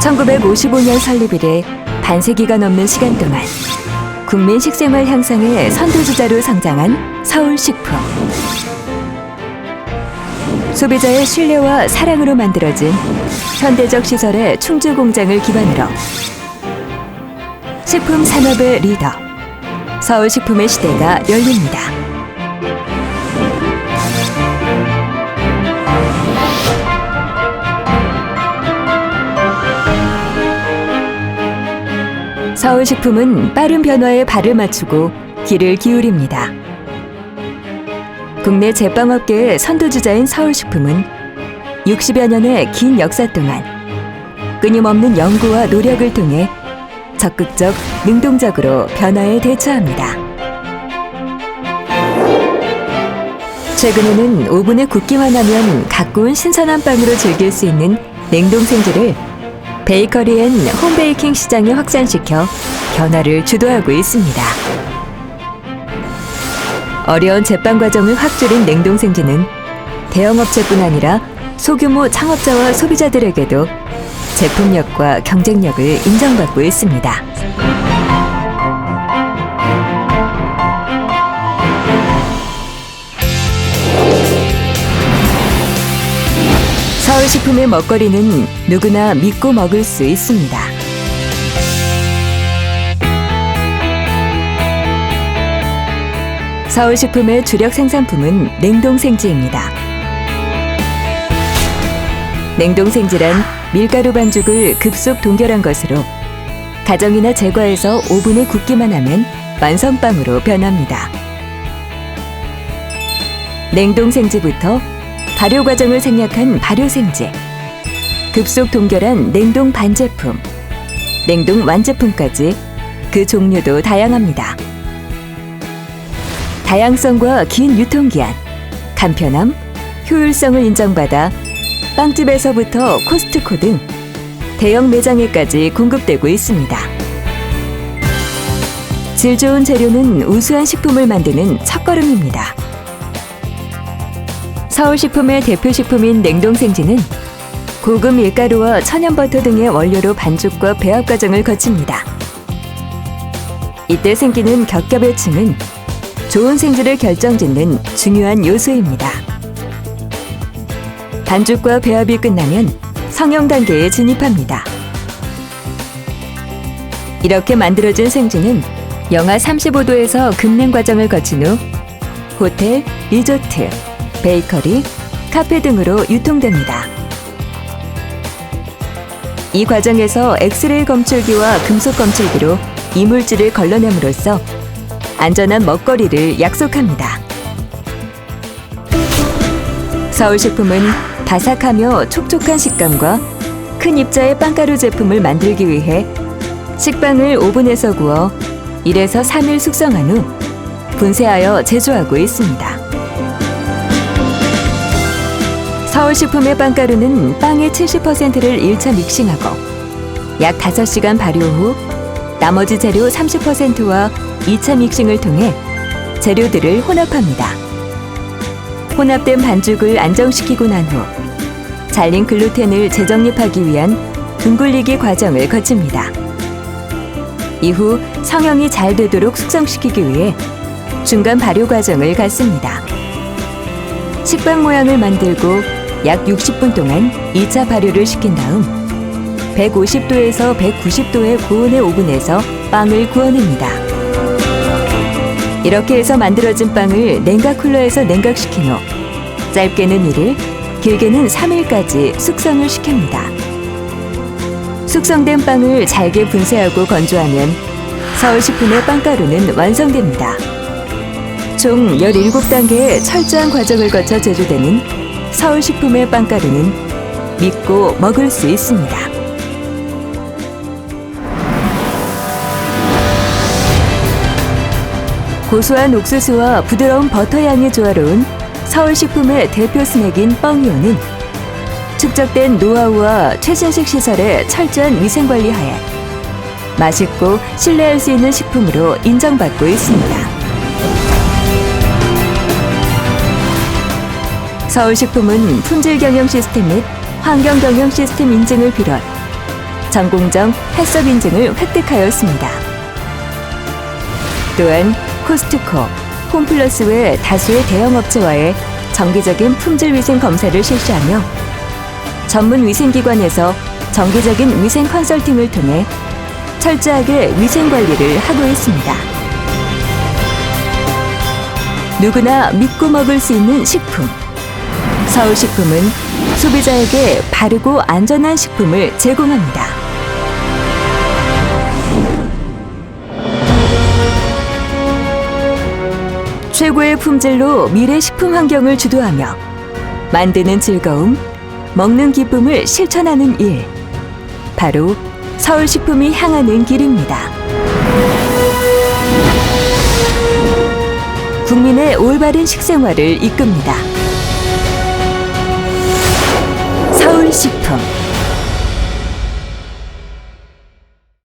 1955년 설립 이래 반세기가 넘는 시간 동안 국민 식생활 향상의 선두주자로 성장한 서울식품. 소비자의 신뢰와 사랑으로 만들어진 현대적 시설의 충주 공장을 기반으로 식품 산업의 리더 서울식품의 시대가 열립니다. 서울식품은 빠른 변화에 발을 맞추고 길을 기울입니다. 국내 제빵업계의 선두주자인 서울식품은 60여 년의 긴 역사 동안 끊임없는 연구와 노력을 통해 적극적, 능동적으로 변화에 대처합니다. 최근에는 오븐에 굽기만 하면 가꾸운 신선한 빵으로 즐길 수 있는 냉동생지를 베이커리 앤 홈베이킹 시장에 확산시켜 변화를 주도하고 있습니다. 어려운 제빵 과정을 확 줄인 냉동생지는 대형업체뿐 아니라 소규모 창업자와 소비자들에게도 제품력과 경쟁력을 인정받고 있습니다. 식품의 먹거리는 누구나 믿고 먹을 수 있습니다. 서울식품의 주력 생산품은 냉동생지입니다. 냉동생지란 밀가루 반죽을 급속 동결한 것으로 가정이나 제과에서 오븐에 굽기만 하면 완성빵으로 변합니다. 냉동생지부터 발효 과정을 생략한 발효생지, 급속 동결한 냉동 반제품, 냉동 완제품까지 그 종류도 다양합니다. 다양성과 긴 유통기한, 간편함, 효율성을 인정받아 빵집에서부터 코스트코 등 대형 매장에까지 공급되고 있습니다. 질 좋은 재료는 우수한 식품을 만드는 첫걸음입니다. 서울식품의 대표 식품인 냉동생지는 고급 밀가루와 천연버터 등의 원료로 반죽과 배합 과정을 거칩니다. 이때 생기는 겹겹의 층은 좋은 생지를 결정짓는 중요한 요소입니다. 반죽과 배합이 끝나면 성형 단계에 진입합니다. 이렇게 만들어진 생지는 영하 35도에서 급냉 과정을 거친 후 호텔, 리조트, 베이커리, 카페 등으로 유통됩니다. 이 과정에서 엑스레이 검출기와 금속 검출기로 이물질을 걸러냄으로써 안전한 먹거리를 약속합니다. 서울식품은 바삭하며 촉촉한 식감과 큰 입자의 빵가루 제품을 만들기 위해 식빵을 오븐에서 구워 1에서 3일 숙성한 후 분쇄하여 제조하고 있습니다. 서울식품의 빵가루는 빵의 70%를 1차 믹싱하고 약 5시간 발효 후 나머지 재료 30%와 2차 믹싱을 통해 재료들을 혼합합니다. 혼합된 반죽을 안정시키고 난 후 잘린 글루텐을 재정립하기 위한 둥글리기 과정을 거칩니다. 이후 성형이 잘 되도록 숙성시키기 위해 중간 발효 과정을 갖습니다. 식빵 모양을 만들고 약 60분 동안 2차 발효를 시킨 다음 150도에서 190도의 고온의 오븐에서 빵을 구워냅니다. 이렇게 해서 만들어진 빵을 냉각 쿨러에서 냉각시킨 후 짧게는 1일, 길게는 3일까지 숙성을 시킵니다. 숙성된 빵을 잘게 분쇄하고 건조하면 서울식품의 빵가루는 완성됩니다. 총 17단계의 철저한 과정을 거쳐 제조되는 서울식품의 빵가루는 믿고 먹을 수 있습니다. 고소한 옥수수와 부드러운 버터 향이 조화로운 서울식품의 대표 스낵인 뻥이오는 축적된 노하우와 최신식 시설의 철저한 위생관리 하에 맛있고 신뢰할 수 있는 식품으로 인정받고 있습니다. 서울식품은 품질 경영 시스템 및 환경 경영 시스템 인증을 비롯 전공정 해썹 인증을 획득하였습니다. 또한 코스트코, 홈플러스 외 다수의 대형 업체와의 정기적인 품질 위생 검사를 실시하며 전문 위생기관에서 정기적인 위생 컨설팅을 통해 철저하게 위생 관리를 하고 있습니다. 누구나 믿고 먹을 수 있는 식품. 서울식품은 소비자에게 바르고 안전한 식품을 제공합니다. 최고의 품질로 미래 식품 환경을 주도하며 만드는 즐거움, 먹는 기쁨을 실천하는 일. 바로 서울식품이 향하는 길입니다. 국민의 올바른 식생활을 이끕니다. 서울식품